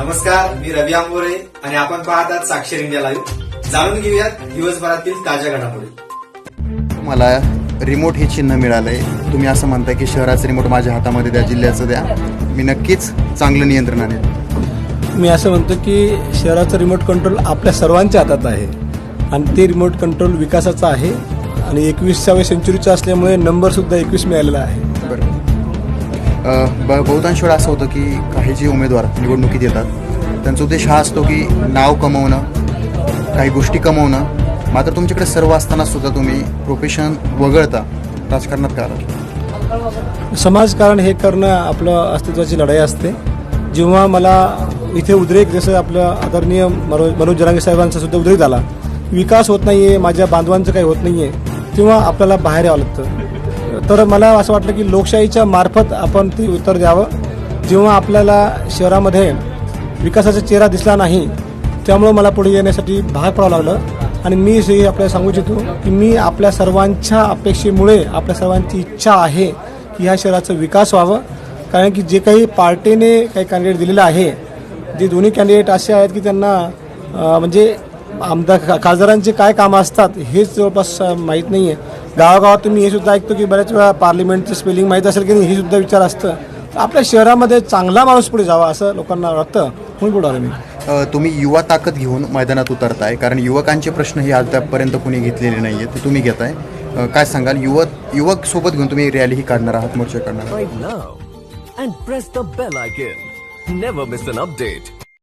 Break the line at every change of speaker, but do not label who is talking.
नमस्कार मी रवी आंबोरे आणि आपण पाहतात साक्षर इंडिया लाईव्ह. जाणून घेऊयात दिवसभरातील ताज्या घडामोडी.
मला रिमोट हे चिन्ह मिळालंय. तुम्ही असं म्हणताय की शहराचं रिमोट माझ्या हातामध्ये द्या जिल्ह्याचं द्या. मी नक्कीच चांगलं नियंत्रण आणेल
मी असं म्हणतो की शहराचं रिमोट कंट्रोल आपल्या सर्वांच्या हातात आहे. आणि ते रिमोट कंट्रोल विकासाचं आहे. आणि एकविसाव्या सेंचुरीचं असल्यामुळे नंबरसुद्धा एकवीस मिळालेला आहे.
ब बहुतांश वेळा असं होतं की काही जे उमेदवार निवडणुकीत येतात त्यांचा उद्देश हा असतो की नाव कमवणं काही गोष्टी कमवणं. मात्र तुमच्याकडे सर्व असताना सुद्धा तुम्ही प्रोफेशन वगळता राजकारणात का
समाजकारण हे करणं आपलं अस्तित्वाची लढाई असते. जेव्हा मला इथे उद्रेक जसं आपलं आदरणीय मनोज मनोज जरांगे साहेबांचा सुद्धा उद्रेक झाला विकास होत नाहीये माझ्या बांधवांचं काही होत नाहीये तेव्हा आपल्याला बाहेर यावं लागतं. तर मला असं वाटलं की लोकशाहीच्या मार्फत आपण ते उत्तर द्यावं. जेव्हा आपल्याला शहरामध्ये विकासाचा चेहरा दिसला नाही त्यामुळं मला पुढे येण्यासाठी भाग पडावं लागलं. आणि मी हे आपल्याला सांगू इच्छितो की मी आपल्या सर्वांच्या अपेक्षेमुळे आपल्या सर्वांची इच्छा आहे की ह्या शहराचा विकास व्हावं. कारण की जे काही पार्टीने काही कॅन्डिडेट दिलेलं आहे जे दोन्ही कॅन्डिडेट असे आहेत की त्यांना म्हणजे आमदार खासदारांचे काय कामं असतात हेच जवळपास माहीत नाही आहे गावागावात तुम्ही हे सुद्धा ऐकतो की बऱ्याच वेळा पार्लिमेंटचं स्पेलिंग माहीत असेल की नाही हे सुद्धा विचार असतं. आपल्या शहरामध्ये चांगला माणूस पुढे जावा असं लोकांना वाटतं. म्हणून पुढे आलो मी?
तुम्ही युवा ताकद घेऊन मैदानात उतरताय कारण युवकांचे प्रश्न हे अद्यापपर्यंत कुणी घेतलेले नाही आहेत ते तुम्ही घेताय. काय सांगाल? युवक युवक सोबत घेऊन तुम्ही रॅलीही काढणार आहात मोर्चा काढणार आहात?